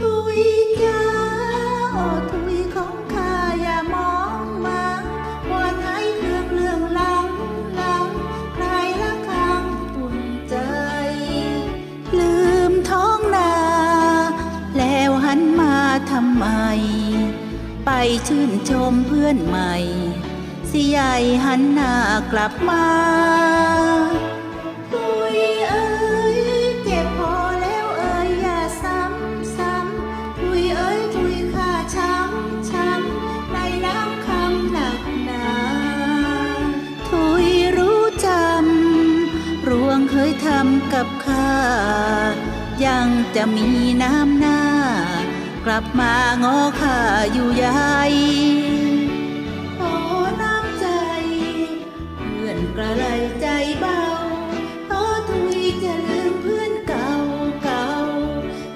ยจ้าโอทุยของข้าอย่ามองมังมัวไทยเรื่องเรื่องหลังหลังใครละคังอุ่นใจ ลืมท้องนา แล้วหันมาทำไม ไปชื่นชมเพื่อนใหม่ สิใหญ่หันหน้ากลับมา กับข้า ยังจะมีน้ำหน้า กลับมางอข้าอยู่ใหญ่ขอน้ำใจ เพื่อนกระไรใจเบาขอทุยจะลืมเพื่อนเก่าเก่า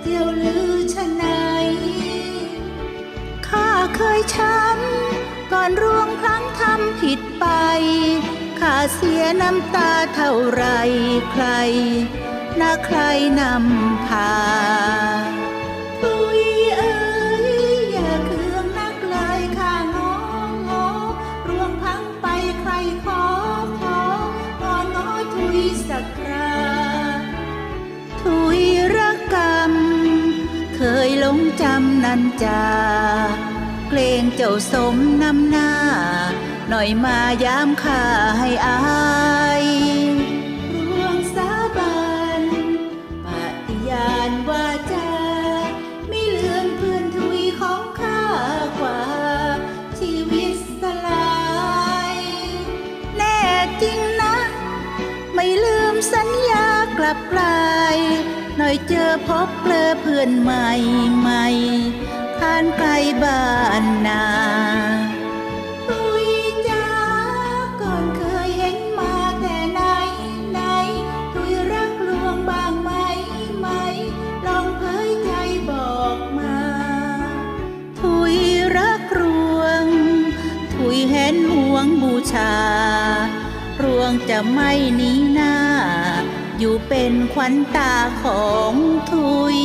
เที่ยวลือชะไหนข้าเคยช้ำก่อนร่วงพลั้งทำผิดไป เสียน้ำตาเท่าไรใครน่าใครนำพาตุยเอ้ยอย่าเคืองนักเลยข้างองงอร่วงพังไปใครขอของอนอทุยสักคราทุยรักกรรม เคยหลงจำนันจา เกรงเจ้าสมนำหน้า น่อยมายามข้าให้อายร่วงสาบานปฏิญาณว่าจะไม่เลือนเพื่อนทุยของข้ากว่า ชีวิตสลาย แน่จริงนะ ไม่ลืมสัญญากลับกลายหน่อยเจอพบเกลอเพื่อนใหม่ใหม่ผ่านไกลบ้านนา เห็นหวงบูชา รวงจะไม่หนีหน้า อยู่เป็นขวัญตาของทุย